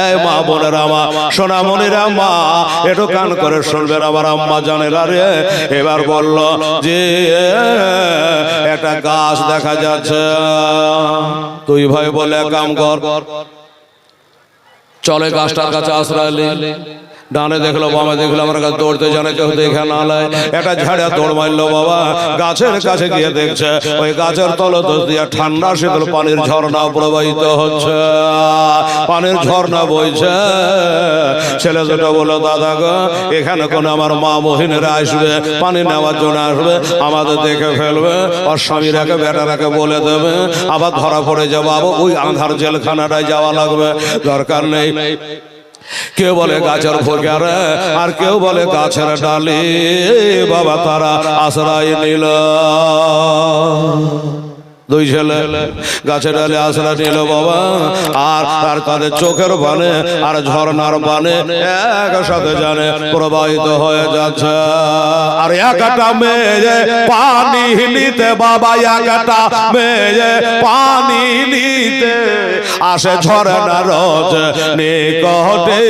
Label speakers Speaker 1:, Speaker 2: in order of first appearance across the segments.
Speaker 1: এই মা বোনেরা মা সোনা মনির মা একটু কান করে শুনবেন আমার আম্মা জানেরা রে। এবার বলল যে একটা গাছ দেখা যাচ্ছে। তুই ভাই বলে কাম কর। চলে গাছটার কাছে আশ্রয়। ডানে দেখল বামে দেখল আমার কাছে দৌড়তে জানে কেউ দেখে না লাই একটা ঝাড়া দৌড় মারলো বাবা। গাছের কাছে গিয়ে দেখছে ওই গাছের তলদোষ দিয়ে ঠান্ডা শীতল পানির ঝর্ণা প্রবাহিত হচ্ছে। পানির ঝর্ণা বইছে। ছেলে দুটো বলো দাদা গো এখানে কোন আমার মা মহিনেরা আসবে। পানি নেওয়ার জন্য আসবে। আমাদের দেখে ফেলবে। আর স্বামীরাকে বেটারাকে বলে দেবে। আবার ধরা পড়ে যাব। আবার ওই আধার জেলখানাটায় যাওয়া লাগবে। দরকার নেই। কেউ বলে গাছের ফোকার আর কেউ বলে গাছের ডালে বাবা তারা আশ্রয় নিল। দুই ছেলে। গাছের ডালে আশ্রয় নিল বাবা। আর তাদের চোখের পানে আর ঝর্ণার পানে একসাথে জানে প্রবাহিত হয়ে যাচ্ছে। আর একটা মেয়ে পানি নিতে বাবা, একটা মেয়ে পানি নিতে আসে ঝর্ণা রোজ নিকটে।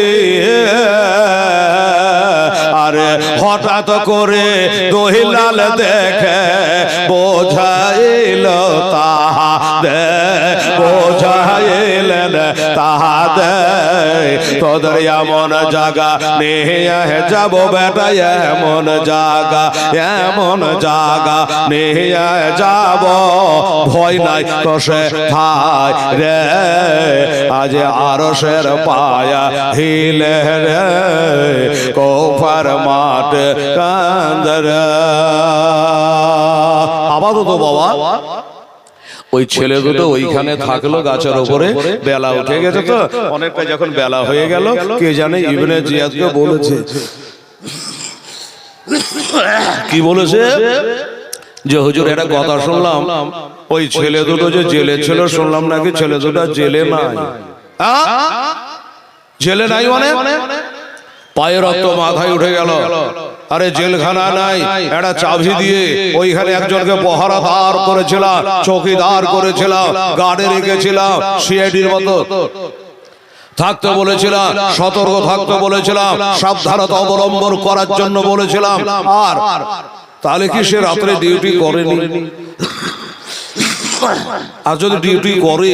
Speaker 1: আরে হঠাৎ করে দহিলাল দেখে বোঝাইল তোদের এমন জায়গা নিয়ে যাব বেটা, এমন জায়গা এমন জায়গা নিয়ে যাব। ভয় নাই তো থাই রে। আজ আরশের পায়া হিলে রে, কোফার মাঠ কান্দর আপাতত বাবা। ওই ছেলে দুটো ওইখানে থাকল গাছের উপরে বেলা উঠে গেছে তো। অনেকটা যখন বেলা হয়ে গেল কে জানে ইবনে জিয়াদকে বলেছে। কি বলেছে? যে হুজুর একটা কথা শুনলাম। ওই ছেলে দুটো যে জেলে ছিল শুনলাম নাকি ছেলে দুটো জেলে নাই? জেলে নাই। মানে? পায়ের রক্ত মাথায় উঠে গেল। আরে জেলখানা নাই একটা চাবি দিয়ে ওইখানে একজনকে পহরাদার করেছিলাম চৌকিদার করেছিলাম গার্ডে রেখেছিলাম সিআইডির মতো। থাকতে বলেছিলাম সতর্ক থাকতে বলেছিলাম সাবধানতা অবলম্বন করার জন্য বলেছিলাম। আর তাহলে কি সে রাত্রে ডিউটি করেনি? আর যদি ডিউটি করে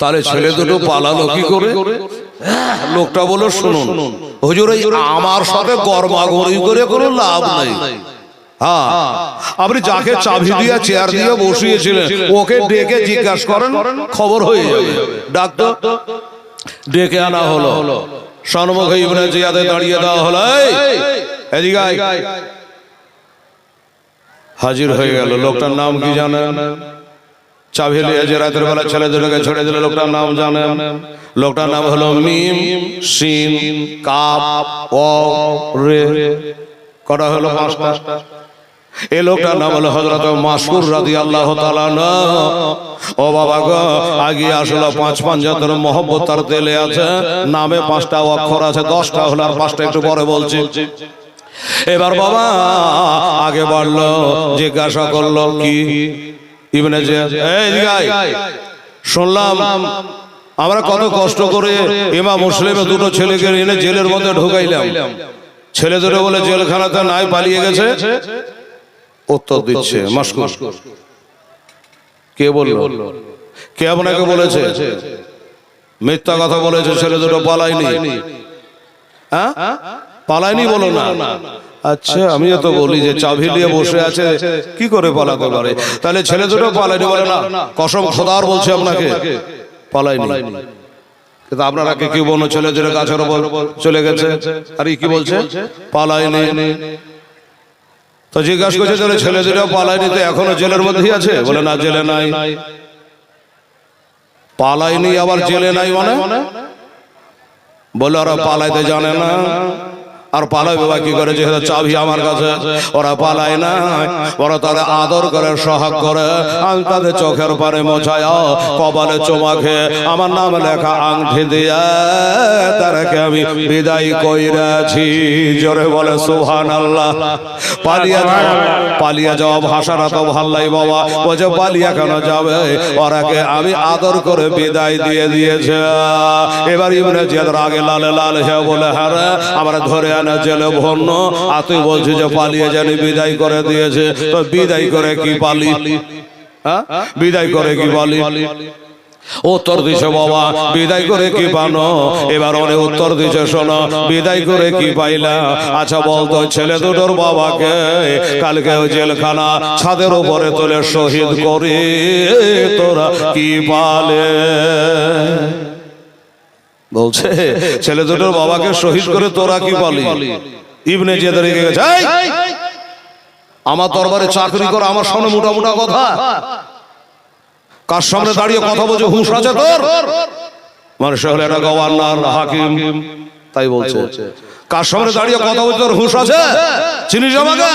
Speaker 1: তাহলে ছেলে দুটো পালালো কি করে? লোকটা বলো শুনুন। হুজুর আমার সাথে গরমাগরি করে কোনো লাভ নাই। হ্যাঁ। আপনি যাকে চাবি দিয়ে চেয়ার দিয়ে বসিয়েছিলেন ওকে ডেকে জিজ্ঞাসা করেন খবর হয়ে যাবে। ডাক্তার ডেকে আনা হলো। সন্মুখে ইবনে জিয়াদে দাঁড়িয়ে দেওয়া হলো। এদিকে হাজির হয়ে গেল লোকটার নাম কি জানেন? চাবি যে রাতের বেলা ছেলেদেরকে ছেড়ে দিলে, লোকটার নাম জানেন? লোকটার নাম হলো মিম সিন কাপ, ও, রে। কটা হলো পাঁচটা? এই লোকটার নাম হলো হজরত মাসুর রাদি আল্লাহ ও বাবা গো আগে আসলে পাঁচ পাঞ্জাতের মহব্বত তার তেলে আছে, নামে পাঁচটা অক্ষর আছে, দশটা হলো আর পাঁচটা একটু পরে বলছি। এবার বাবা আগে বাড়লো, জিজ্ঞাসা করল, কি? ইবনে শুনলাম আমরা কত কষ্ট করে ইমা মুসলিমে দুটো ছেলেকে এনে জেলের মধ্যে ঢুকাইলাম। ছেলে দুটো বলে জেলখানাতে নাই পালিয়ে গেছে? উত্তর দিচ্ছে মাস্কুর কে বলল? কে আপনাকে বলেছে? মিথ্যা কথা বলেছে ছেলে দুটো পালায়নি। হ্যাঁ? পালায়নি বলো না। আচ্ছা আমিও তো বলি যে চাবি নিয়ে বসে আছে কি করে পালাতে পারে? তাহলে ছেলে দুটো পালায়নি বলে না। কসম খোদার বলছে আপনাকে। পালায়নি। কিন্তু আপনারা কে কি বনো ছেলে দুটো গাছের উপর চলে গেছে। আর কি বলছে? পালায়নি। তো জিজ্ঞাসা করছে তাহলে ছেলে দুটো পালায়নি তো এখনও জেলের মধ্যেই আছে? বলে না জেলে নাই। পালায়নি আবার জেলে নাই মানে? বলে ওরা পালাইতে জানে না। আর পালাবে বা কি করে? যেহেতু চাবি আমার কাছে, ওরা পালায় না ওরা তারা আদর করে, সহাগ করে। আমি তাদের চোখের পারে মোছায়, কপালে চোমাখে আমার নাম লেখা আংটি দিয়া তারাকে আমি বিদায় কইরাছি। জোরে বলে সুহান আল্লাহ পালিয়ে যাওয়া পালিয়ে যাওয়া ভাষাটা তো ভাল্লাই বাবা। বলছে পালিয়ে কেন যাবে? ওরাকে আমি আদর করে বিদায় দিয়ে দিয়েছে। এবার ইবনে জিয়াদ রাগে লালে লাল হয়ে বলে হ্যাঁ আমার ধরে আনা জেলে ভন্ন আর তুই বলছিস যে পালিয়ে জানি বিদায় করে দিয়েছে। তো বিদায় করে কি পালি? হ্যাঁ? বিদায় করে কি পালি? উত্তর দিছে বাবা বিদায় করে কি পানো? এবার অনেক উত্তর দিছে শোনো। বিদায় করে কি পাইলা? আচ্ছা বলতো ছেলে দুটোর বাবাকে কালকে ওই জেলখানা ছাদের উপরে তোলে শহীদ করে। তোরা কি পালে? বলছে ছেলে দুটোর বাবাকে শহীদ করে তোরা কি পালি? ইবনে জিয়াদ রেগে গেছে আমার দরবারে চাকরি করে আমার সামনে মোটা মোটা কথা। কার সামনে দাঁড়িয়ে কথা বলছে? হুঁশ আছে তোর। মানে সে হলো একটা গভর্নর হাকিম। তাই বলছে। কার সামনে দাঁড়িয়ে কথা বলছে? তোর হুঁশ আছে চিনিস আমাকে?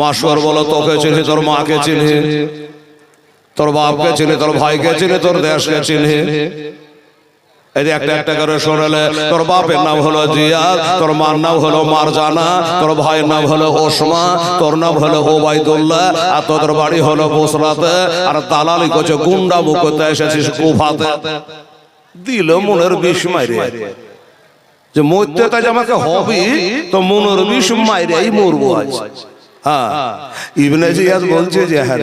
Speaker 1: মাসুয়ার বলো তোকে চিনি তোর মাকে চিনি। তোর বাপকে চিনি তোর ভাইকে চিনি তোর দেশকে চিনি। একটা একটা করে তোর বাপের নাম হলো তোর মার নাম হলো মারজানা, তোর নাম হলো তোর নাম আর তোদের বাড়ি আর গুন্ডা এসেছিস দিল মনের বিষ মাইরে। যে মরতে কাজ আমাকে হবে, তো মনের বিষ মাইরে এই মরবো আজ। হ্যাঁ ইবনে জিয়াদ বলছে যে হ্যাঁ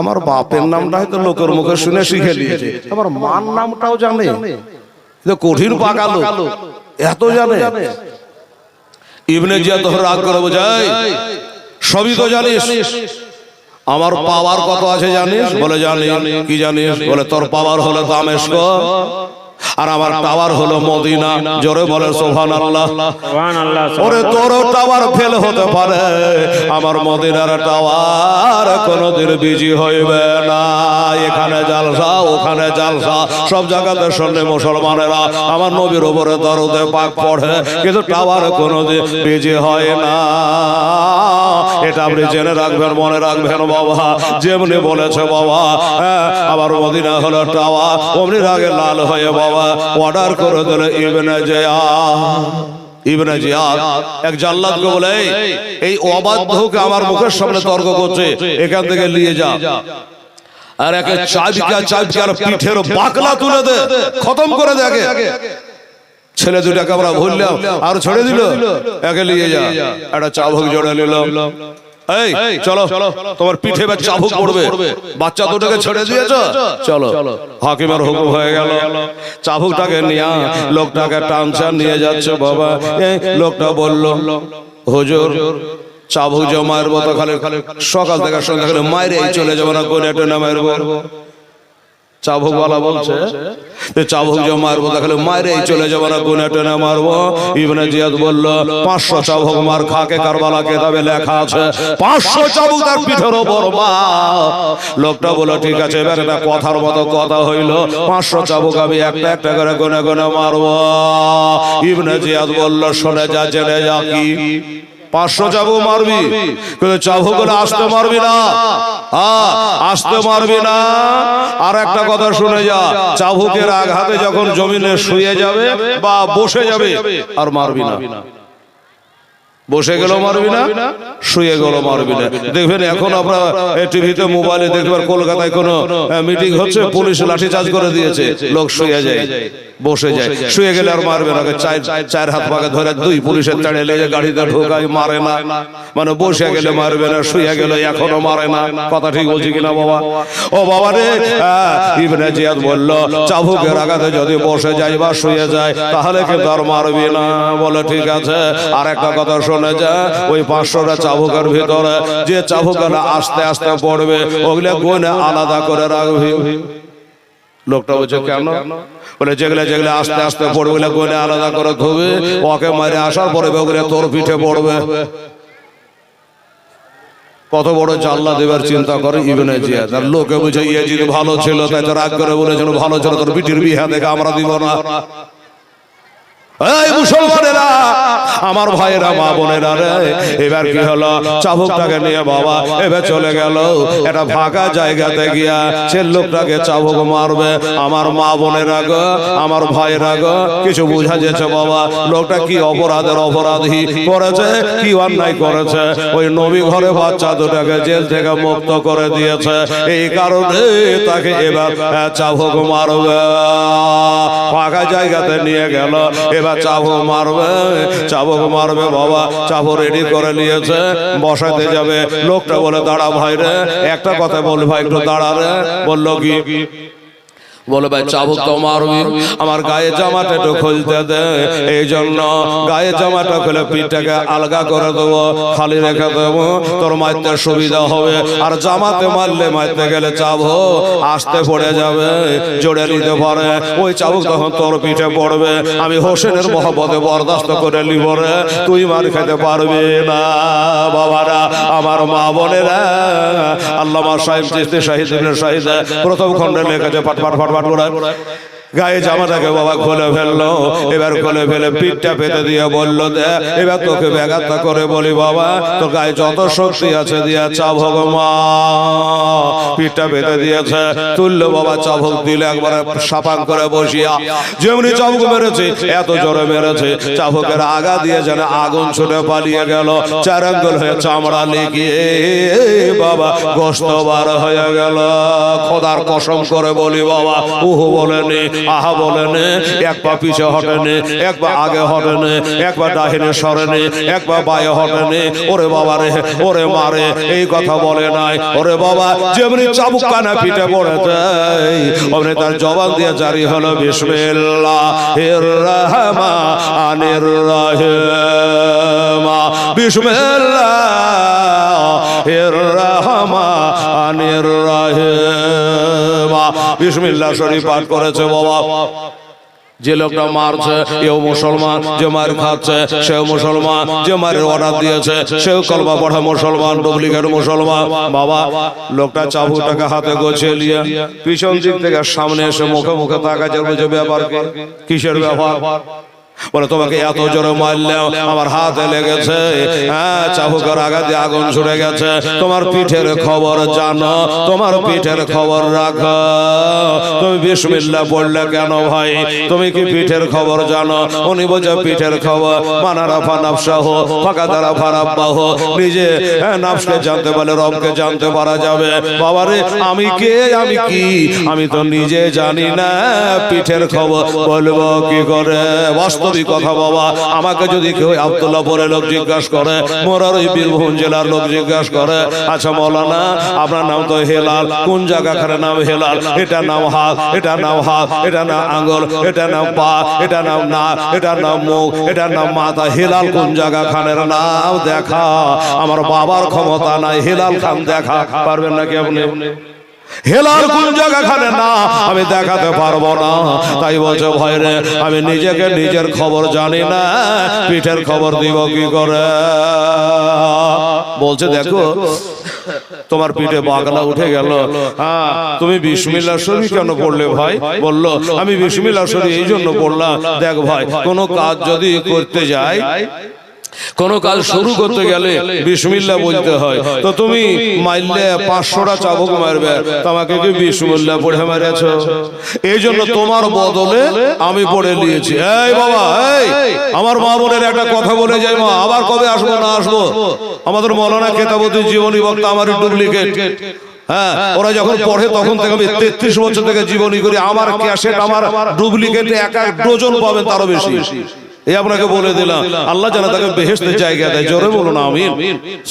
Speaker 1: আমার বাপের নামটা হয়তো লোকের মুখে শুনে শিখে নিয়েছে আমার মার নামটাও জানে। তো কঠিন পাকালো। এত জানে। ইবনে জিয়া তো রাগ করে বোঝাই সবই তো জানিস। আমার পাওয়ার কত আছে জানিস? বলে জানি। কি জানিস? বলে তোর পাওয়ার হলে দামেস্ক। আর আমার টাওয়ার হলো মদিনা। জোরে বলে সোহান আল্লাহ ওরে তোরও টাওয়ার ফেল হতে পারে। আমার মদিনার টাওয়ার কোনোদিন বিজি হইবে না। এখানে জালসা ওখানে জালসা। সব জায়গাতে শুনলে মুসলমানেরা। আমার নবীর উপরে দরদে পাক পড়ে। কিন্তু টাওয়ার কোনোদিন বিজি হয় না। এটা আপনি জেনে রাখবেন মনে রাখবেন বাবা। যেমনি বলেছে বাবা হ্যাঁ, আমার মদিনা হলো টাওয়ার অমনি আগে লাল হয়ে বাবা। অর্ডার করে দিলে ইবনে জয়া ইবনে জিয়াদ এক জাল্লাদকে বলে "এই, অবাধ্যকে আমার মুখের সামনে তর্ক করছে এখান থেকে নিয়ে যা। আর একে চাবিকা চাবিকার পিঠের বাকলা তুলে দে খতম করে দে আগে ছেলে দুটাকে আমরা ভুললাম আর ছেড়ে দিল একে নিয়ে যা। একটা চাবুক জোড়ে নিল এই চলো। তোমার পিঠে বা চাবুক পড়বে। বাচ্চা দুটোকে ছেড়ে দিয়েছ? চলো। হাকিমের হুকুম হয়ে গেল। চাবুকটাকে নিয়ে লোকটাকে টানছা নিয়ে যাচ্ছে বাবা। এই লোকটা বলল হুজুর চাবুক যে মারবো তো খালি খালি সকাল থেকে সন্ধ্যা খালি এই চলে যাব না কোনে টেনে মারবো। বলছে চাবুক যে মারবো চলে যাব না গুনে টেনে মারবো। ইবনে জিয়াদ বলল পাঁচশো চাবুক মার খাকে কারবালা কেতাবে লেখা আছে পাঁচশো চাবুক তার পিঠের ওপর মা লোকটা বলল ঠিক আছে এবার এটা কথার মতো কথা হইল পাঁচশো চাবুক আমি একটা একটা করে গুনে গুনে মারবো। ইবনে জিয়াদ বলল শোনে যা জেনে যা কি। পাঁচশো চাবু মারবি। কিন্তু করে গুলো আসতে মারবি না। হ্যাঁ আসতে মারবি না। আর একটা কথা শুনে যা চাবুকের আঘাতে যখন জমিনে শুয়ে যাবে বা বসে যাবে আর মারবি না। বসে গেল মারবি না শুয়ে গেল মারবি না। দেখবেন এখন আমরা টিভিতে মোবাইলে দেখবার কলকাতায় কোনো মিটিং হচ্ছে পুলিশ লাঠি চার্জ করে দিয়েছে লোক শুয়ে যায় বসে যায় শুয়ে গেলে আর মারবে না চার চার হাত পাকে ধরে দুই পুলিশের চাড়ে লেগে গাড়িতে ঢোকায় মারে না। মানে বসে গেলে মারবে না শুয়ে গেলে এখনও মারে না। কথা ঠিক বলছি কিনা বাবা? ও বাবা রে ইবনে জিয়াদ বলল, চাবুকের আঘাতে যদি বসে যায় বা শুয়ে যায়, তাহলে কিন্তু আর মারবি না। বলে, ঠিক আছে, আর একটা কথা শুনে যা, ওই পাঁচশোটা চাবুকের ভিতরে যে চাবুকটা আস্তে আস্তে পড়বে, ওগুলো গুনে আলাদা করে রাখবি। লোকটা বলছে, কেন? বলে, যেগুলো যেগুলো আস্তে আস্তে পড়বে, ওগুলো আলাদা করে ধুবে। ওকে মারে আসার পরে ওগুলো তোর পিঠে পড়বে। কত বড় জাল্লা দেবার চিন্তা করে ইবনে জিয়াদ। আর লোকে বুঝে ইয়াজিদ ভালো ছিল তাই তো রাগ করে বলেছিল ভালো ছিল তোর বিটির বিহা দেখে আমরা দিব না। মুসলমানেরা আমার ভাইয়েরা মা বোনেরা রে এবার কি হলো? চাবুকটাকে নিয়ে বাবা এবার চলে গেল। একটা ফাঁকা জায়গাতে গিয়া সে লোকটাকে চাবুক মারবে। আমার মা বোনেরা গো আমার ভাইয়েরা গো কিছু বাবা লোকটা কি অপরাধের অপরাধী করেছে কি অন্যায় করেছে? ওই নবী ঘরে বাচ্চা দুটাকে জেল থেকে মুক্ত করে দিয়েছে। এই কারণে তাকে এবার আহ, চাবুক মারবে। ফাঁকা জায়গাতে নিয়ে গেল। এবার চাবুক মারবে। চাবো মারবে বাবা। চাবো রেডি করে নিয়েছে। বসাতে যাবে। লোকটা বলে দাঁড়া ভাই রে। একটা কথা বল ভাই একটু দাঁড়া রে। বলল কি বলে ভাই চাবুক তো মারবি। আমার গায়ে জামাটা একটু খুলতে দে। এই জন্য গায়ে জামাটা খুলে পিঠটাকে আলগা করে দেবো খালি রেখে দেবো। তোর মারতে সুবিধা হবে। আর জামাতে মারলে মারতে গেলে চাবো আসতে পড়ে যাবে। জোরে নিতে পারে। ওই চাবুক তখন তোর পিঠে পড়বে আমি হোসেনের মহব্বতে বরদাস্ত করে নিব রে। তুই মার খেতে পারবি না বাবারা আমার মা বোনেরা। আল্লামা সাহেব চিস্তি শাহিদ শাহিদ প্রথম খণ্ডে লেখেছে পাট পাট পাট করে গায়ে জামাটাকে বাবা খুলে ফেলল। এবার খুলে ফেলে পিঠটা পেতে দিয়ে বলল দে এবার তোকে ব্যাঘাতটা করে বলি বাবা তোর গায়ে যত শক্তি আছে দিয়া চা ভগবান পিঠটা পেতে দিয়েছে তুললো বাবা চাবুক দিলে একবার সাপাং করে বসিয়া। যেমনি চাবুক মেরেছে এত জোরে মেরেছে চাবুকের আগা দিয়ে যেন আগুন ছুটে পালিয়ে গেল। চার আঙ্গুল হয়ে চামড়া লেগিয়ে বাবা গোস্ত বার হয়ে গেল খোদার কসম করে বলি বাবা উহু বলেনি আহা বলেনি এক পা পিছে হটেনি এক পা আগে হটেনি এক পা ডাহিনে সরেনি এক পা বায়ে হটেনি ওরে বাবা রে ওরে মারে এই কথা বলে নাই ওরে বাবা যেমনি চাবুক কানা পিঠে পড়েছে অমনি তার জবান দিয়ে জারি হলো বিসমিল্লাহ হির রহমানির রহিম বিসমিল্লাহ বিসমিল্লাহ শরীফ পাঠ করেছে বাবা। যে লোকটা মারছে এও মুসলমান। যে মার খাচ্ছে সেও মুসলমান। যে মার অর্ডার দিয়েছে সেও কলমা পড়া মুসলমান ডুপ্লিকেট মুসলমান বাবা লোকটা চাবুটাকে হাতে গোছিয়ে নিয়ে পিছন দিক থেকে সামনে এসে মুখে মুখে তাকাচ্ছে ব্যাপার? কিসের ব্যাপার? বলে তোমাকে এত জোরে মারলেও আমার হাতে লেগেছে। হ্যাঁ চাবুকের আঘাতে আগুন ছুড়ে গেছে। তোমার পিঠের খবর জানো। তোমার পিঠের খবর রাখো। তুমি বিসমিল্লাহ পড়লে কেন ভাই? তুমি কি পিঠের খবর জানো? উনি বলছে পিঠের খবর। মানারা ফানাফ সহ ফাঁকা দ্বারা ফারাপ বাহ নিজে হ্যাঁ, নাফসকে জানতে পারলে রবকে জানতে পারা যাবে। বাবারে আমি কে? আমি কি? আমি তো নিজে জানি না। পিঠের খবর বলব কি করে? বাস্তবিক কথা বাবা, আমাকে যদি কেউ আব্দুল্লাহ পরে লোক জিজ্ঞাসা করে, মোরার ওই বীরভূম জেলার লোক জিজ্ঞাসা করে আচ্ছা মৌলানা, আপনার নাম তো হেলাল, কোন জায়গাখানে নাম হেলাল? এটা নাম হাত, এটা নাম হাত, এটা নাম আঙ্গুল, এটা নাম পা, এটা নাম না এটা নাম মুখ, এটা নাম মাথা। হেলাল কোন জায়গা খানের নাম দেখা? আমার বাবার ক্ষমতা নাই, হেলাল খান দেখা। পারবেন নাকি আপনি? হেলাল কোন জায়গা খানে না? আমি দেখাতে পারব না। তাই বলছে ভয় রে আমি নিজেকে নিজের খবর জানি না। পিঠের খবর দিব কি করে? বলছে দেখো তোমার পিঠে বাগলা উঠে গেল। হ্যাঁ তুমি বিসমিল্লা শরীফ কেন পড়লে ভাই? বলল আমি বিসমিল্লা শরীফ এই জন্য পড়লাম। দেখ ভাই কোনো কাজ যদি করতে যাই কোন কাজ শুরু করতে গেলে বিসমিল্লা বলতে হয়। তো তুমি মারলে পাঁচশোটা চাবুক মারবে। তোমাকে কি বিসমিল্লা পড়ে মেরেছ? এই জন্য তোমার বদলে আমি পড়ে নিয়েছি এই বাবা এই। আমার মা বোনের একটা কথা বলে যাই মা আবার কবে আসব না আসব? আমাদের মৌলানা কেতাবতী জীবনী বক্তা আমার ডুপ্লিকেট। হ্যাঁ ওরা যখন পড়ে তখন থেকে আমি তেত্রিশ বছর থেকে জীবনী করি। আমার ক্যাসেট আমার ডুপ্লিকেট এক এক ডজন পাবেন তারও বেশি। এই আপনাকে বলে দিলাম আল্লাহ যেন তাকে বেহেস্তের জায়গা দেয়। জোরে বলুন আমিন।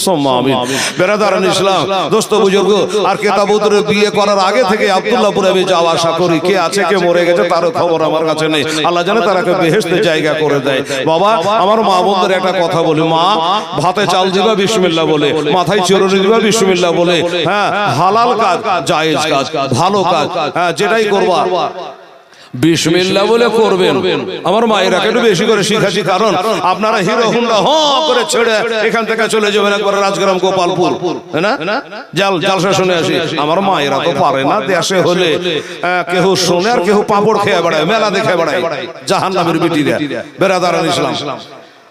Speaker 1: সোম্মা আমিন। বেরাদারান ইসলাম দোস্ত বুজুর্গ আর কেতাবুতরে বিয়ে করার আগে থেকে আব্দুল্লাহপুরে আমি যাওয়া আশা করি। কে আছে কে মরে গেছে তারও খবর আমার কাছে নেই। আল্লাহ যেন তারাকে বেহেস্তের জায়গা করে দেয়। বাবা আমার মা বোনদের একটা কথা বলি। মা ভাতে চাল দিবা বিসমিল্লাহ বলে। মাথায় চিরুনি দিবা বিসমিল্লাহ বলে। হ্যাঁ হালাল কাজ জায়েজ কাজ ভালো কাজ। হ্যাঁ যেটাই করবা বিসমিল্লা বলে করবেন। আমার মায়েরা একটু বেশি করে শিখাছি কারণ আপনারা হিরো হুন্ডা হ করে ছেড়ে এখান থেকে চলে যাবেন একবার রাজগ্রাম গোপালপুর। না? জাল জালসা শুনে আসি। আমার মায়েরা তো পারে না দেশে হলে কেহ শুনে আর কেহ পাপড় খেয়ে বেড়ায় মেলা দেখে বেড়ায়। জাহান নামের বিটিরা বেড়াদারান ইসলাম।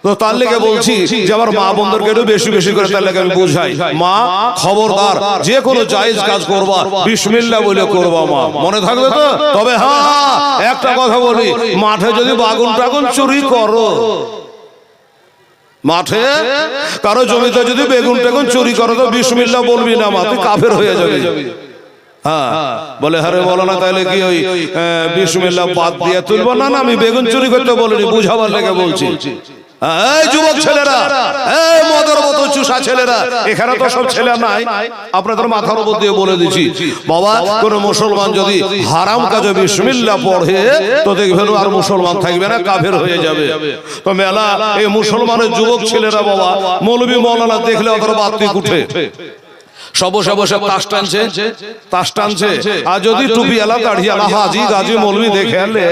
Speaker 1: তো তার লেগে বলছি যে আমার মা বন্ধুকে একটু বেশি বেশি করে তার লেগে আমি বুঝাই। মা খবরদার যে কোনো জায়েজ কাজ করবা। বিসমিল্লাহ বলে করবা মা। মনে থাকবে তো? তবে হ্যাঁ একটা কথা বলি। মাঠে যদি বাগুন টাগুন চুরি করো মাঠে কারও জমিতে যদি বেগুন টেগুন চুরি করো তো বিসমিল্লাহ বলবি না মা তুই কাফের হয়ে যাবে। হ্যাঁ বলে হারে বলো না তাহলে কি ওই বিসমিল্লাহ বাদ দিয়ে তুলবো? না না আমি বেগুন চুরি করতে বলিনি বুঝাবার লেগে বলছি এই যুবক ছেলেরা এই মদের মতো চুষা ছেলেরা এখানে তো সব ছেলে নাই। আপনাদের মাথার উপর দিয়ে বলে দিচ্ছি বাবা কোন মুসলমান যদি হারাম কাজে বিসমিল্লা পড়ে তো দেখবেন আর মুসলমান থাকবে না কাফের হয়ে যাবে। তো মেলা এই মুসলমানের যুবক ছেলেরা বাবা মৌলবী মৌলানা দেখলে ওদের বাত্তিক উঠে। সব সব সব তাস টানছে তাস টানছে আর যদি টুপি এলা আলা হাজি গাজি মৌলবি দেখে এলে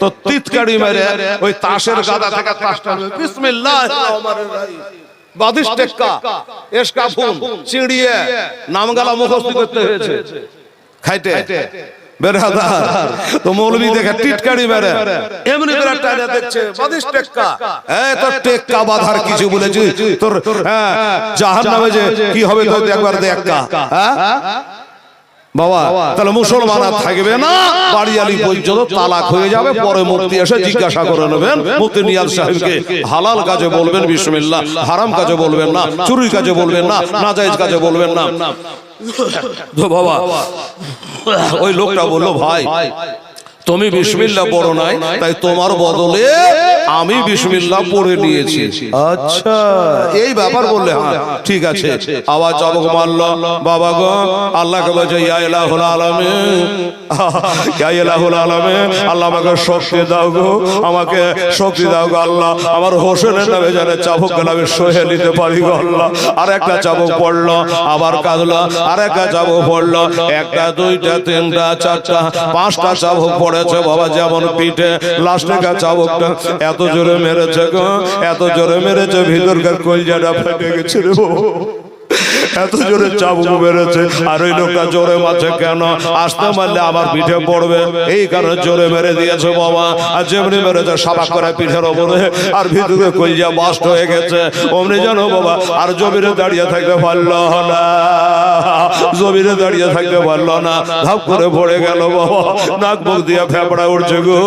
Speaker 1: তো তিতকাড়ি মেরে ওই তাসের গাদা থেকে তাস টানবে বিসমিল্লাহ বাদিশ টেক্কা এসকা ফুল চিড়িয়ে নামগালা মুখস্থ করতে হয়েছে। খাইতে তো মৌলবি দেখে টিটকারি এমনি টাইনা দেখছে বাদিস টেক্কা। এই তোর টেক্কা বাধার কিছু বলেছি? তোর হ্যাঁ জাহান্নামে যে কি হবে একবার দেখা হ্যাঁ? বাবা তাহলে মুসলমান আর থাকবে না। বাড়িয়ালি পর্যন্ত তালাক হয়ে যাবে পরে মুক্তি এসে জিজ্ঞাসা করে নেবেন। মুক্তি নিয়াজ সাহেবকে হালাল কাজে বলবেন বিসমিল্লাহ। হারাম কাজে বলবেন না চুরি কাজে বলবেন না নাজায়েজ কাজে বলবেন না। বাবা। ওই লোকটা বলল ভাই তুমি বিসমিল্লাহ পড়ো নাই তাই তোমার বদলে আমি বিসমিল্লাহ পড়ে নিয়েছি। আচ্ছা এই ব্যাপার বললে হ্যাঁ ঠিক আছে আওয়াজ জবক মারল। বাবা গো আল্লাহকে বলছে ইয়া ইলাহুল আলামিন। ইয়া ইলাহুল আলামিন। আল্লাহ আমাকে শক্তি দাও গো। আমাকে শক্তি দাও গো আল্লাহ। আমার হোসেনের নামে জানে চাবুক গেলে আমি সহে নিতে পারি গো আল্লাহ। আর একটা চাবুক পড়ল আবার কাঁদলো আর একটা চাবুক পড়ল একটা দুইটা তিনটা চারটা পাঁচটা চাবুক পড়েছে বাবা যেমন পিঠে। লাস্টে চাবুকটা এত জোরে মেরেছে গো। এত জোরে মেরেছে ভিতরকার কলজাটা ফেটে গেছে রে বাবা। এত জোরে চাবুক মেরেছে আর ওই লোকটা জোরে মারছে কেন? আসতে মারলে আমার পিঠে পড়বে। এই কারণে জোরে মেরে দিয়েছে বাবা। আর যেমনি মেরেছে সাবাক করে পিঠের ওপরে। আর ভিতরে কলজা বাস্ট হয়ে গেছে। অমনি জানো বাবা আর জমিরে দাঁড়িয়ে থাকতে পারল না। জমিরে দাঁড়িয়ে থাকতে পারল না। ধাপ করে পড়ে গেল বাবা। নাক মুখ দিয়ে ফেপড়া উঠছে গো।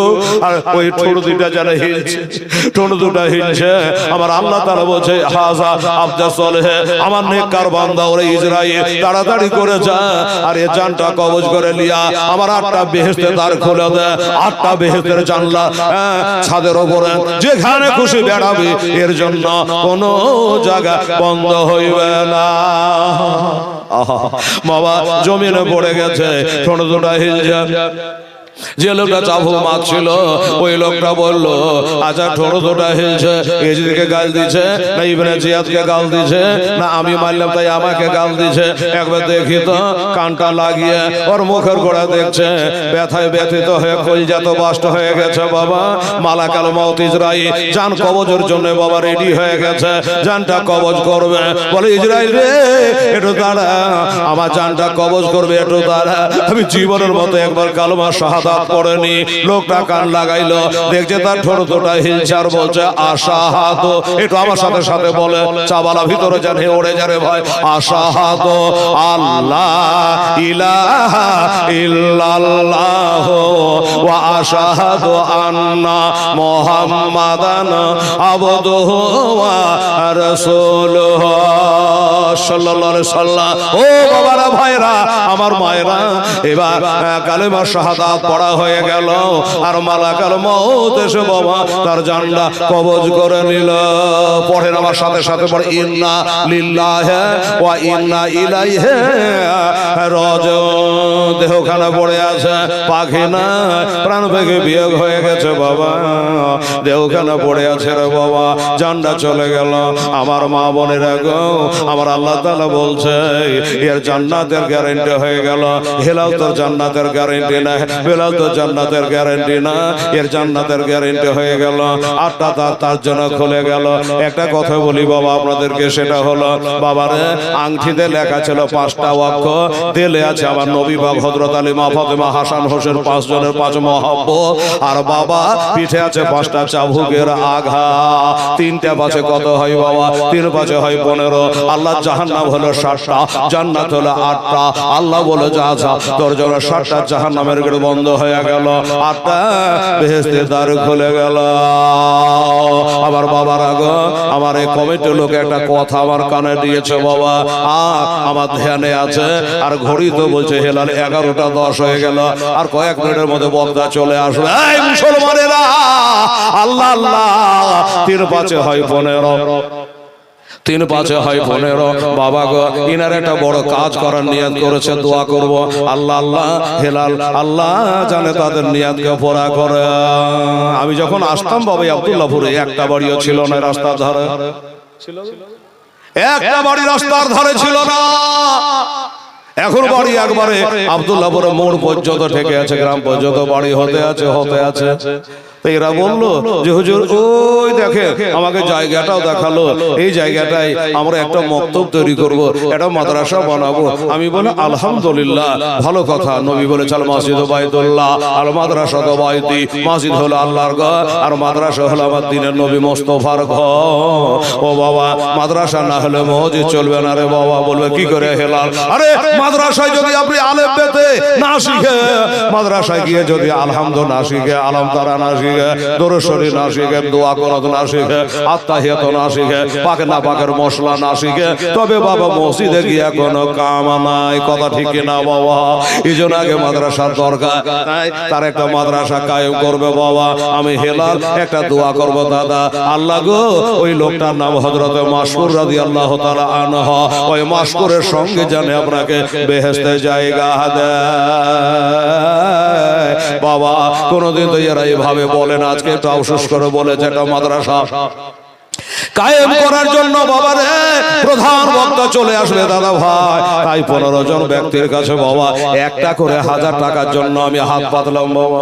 Speaker 1: আর ওই ঠোঁট দুটা যেন হিলছে ঠোঁট দুটা হিলছে। আমার আল্লাহ তারা বলছে হাজা আবদা চলে আমার নেককার বান্দা ওরে ইসরাইল তাড়াতাড়ি করে যা। আর এ জানটা কবজ করে লিয়া। আমার আটটা বেহেস্তে তার খুলে দে। আটটা বেহেস্তের জানলা। হ্যাঁ, ছাদের ওপরে যেখানে খুশি বেড়াবে এর জন্য কোনো জায়গা বন্ধ হইবে না। বাবা জমিনে পড়ে গেছে। ছোট ছোট হিলছে যে লোকটা চাবু মারছিল ওই লোকটা বলল আচ্ছা ঠোঁটো ঠোঁটা হিলছে এজিদিকে গাল দিছে না ইবনে জিয়াদকে গাল দিছে না আমি মারলাম তাই আমাকে গাল দিছে একবার দেখি তো কানটা লাগিয়ে ওর মুখের গোড়া দেখছে ব্যথায় ব্যথিত হয়ে কলজা তো বাস্ট হয়ে গেছে বাবা মালাকাল মাউত ইসরাইল জান কবজের জন্য বাবা রেডি হয়ে গেছে জানটা কবজ করবে বলে ইসরাইল রে একটু দাঁড়া আমার জানটা কবজ করবে একটু দাঁড়া আমি জীবনের মতো একবার কালমা শাহাদাত পড়েনি লোকটা কান লাগাইলো। দেখছে তার ঠোঁট হিলছে আর বলছে আশাহাত একটু আমার সাথে সাথে বলে, চাবালা ভিতরে জানে ওড়ে যারে ভাই আশাহাত আল্লাহ ইলাহা ইল্লাল্লাহ, ওয়া আশহাদু আন্না মুহাম্মাদান আবদুহু ওয়া রাসূলুহু সাল্লাল্লাহু আলাইহি সাল্লাম ও বাবারা, ভাইরা, আমার মায়েরা, এবার কালেমা শাহাদাত পড়া হয়ে গেল। আর মালাকাল মউত এসে বাবা তার জানলা কবজ করে নিল। পড়েন আমার সাথে সাথে পড়ে ইন্না লিল্লাহি ওয়া ইন্না ইলাইহি রাজিউন। দেহখানা পড়ে আছে পাখি না প্রাণ থেকে বিয়োগ হয়ে গেছে বাবা। দেওখানে পড়ে আছে রে বাবা, জানটা চলে গেল। আমার মা বোনেরা গো, আমার আল্লাহ তালা বলছে, এর জান্নাতের গ্যারেন্টি হয়ে গেল। হেলাল তোর জান্নাতের গ্যারেন্টি না হেলাল তোর জান্নাতের গ্যারান্টি না। এর জান্নাতের হয়ে গেল। আটটা তার তার জন্য খুলে গেল। একটা কথা বলি বাবা আপনাদেরকে, সেটা হলো লেখা ছিল পাঁচটা দিলে আছে আমার নবী বা আলী মা ফাতেমা হাসান হোসেন পাঁচ মহাব্ব আর বাবা, পিঠে আছে পাঁচটা চাবুকের আঘা। তিনটা পাশে কত হয় বাবা? তিন পাশে হয় পনেরো। আল্লাহ জাহান্নাম হলো ষাটটা জান্নাত হলো আটটা। আল্লাহ বলে, যা যা, তোর জন্য জাহান্নামের বন্ধ হয়ে গেল আটটা বেহেস্তের দ্বার খুলে গেল। আমার বাবার আগে আমার এই কমিটির লোক একটা কথা আমার কানে দিয়েছে বাবা। আ আমার ধ্যানে আছে আর ঘড়ি তো বলছে হেলাল এগারোটা দশ হয়ে গেল। আর কয়েক মিনিটের মধ্যে বক্তা চলে আসবে। এই মুসলমানেরা! আল্লাহ আল্লাহ! তিন পাঁচে হয় পনেরো। তিন পাঁচে হয় পনেরো বাবা গো ইনার একটা বড় কাজ করার নিয়াত করেছে দোয়া করব। আল্লাহ আল্লাহ হেলাল আল্লাহ জানে তাদের নিয়াতকে পড়া করে। আমি যখন আসতাম বাবা আব্দুল্লাহপুরে একটা বাড়িও ছিল না রাস্তার ধারে। একটা বাড়ি রাস্তার ধারে ছিল না। এখন বাড়ি একবারে আব্দুল্লাহপুরে মোড় পর্যন্ত ঠেকে আছে গ্রাম পর্যন্ত বাড়ি হতে আছে হতে আছে। তো এরা বলল যে হুজুর ওই দেখে আমাকে জায়গাটাও দেখাল এই জায়গাটায় আমরা একটা মক্তব তৈরি করব একটা মাদ্রাসা বানাবো। আমি বলে আলহামদুলিল্লাহ ভালো কথা। নবী বলে চাল মসজিদ বাইতুল্লাহ আর মাদ্রাসা তো বাইতি মসজিদ হলো আল্লাহর ঘর আর মাদ্রাসা হলো আমার দিনের নবী মোস্তফার ঘর ও বাবা মাদ্রাসা না হলে মসজিদ চলবে না রে বাবা বলবে কি করে হেলাল? আরে মাদ্রাসায় যদি আপনি আলেম পেতে না শিখে মাদ্রাসায় গিয়ে যদি আলহামদ না শিখে আলম তারা না শিখে শিখে দোয়া আত্মাহিয়াত না পাকের মশলা তবে বাবা মসজিদে গিয়ে কাম নাই, কথা ঠিক না বাবা? এই জন্য আগে মাদ্রাসার দরকার। তার একটা মাদ্রাসা কায়েম করবে বাবা। আমি হেলাল, একটা দোয়া করব দাদা। আল্লাহ গো, ওই লোকটার নাম হযরত মাসকুর রাদিয়াল্লাহু তাআলা আনহু। ওই মাসকুরের সঙ্গে জানে আপনাকে বেহেস্তে জায়গা দেয় বাবা, কোনদিন তো এরা এইভাবে বলেন আজকে একটু আফসোস করে বলেছে যেটা মাদ্রাসা। কায়েম করার জন্য বাবারে প্রধান বক্তা চলে আসবে দাদা ভাই। তাই পনেরো জন ব্যক্তির কাছে বাবা, একটা করে হাজার টাকার জন্য আমি হাত পাতলাম বাবা।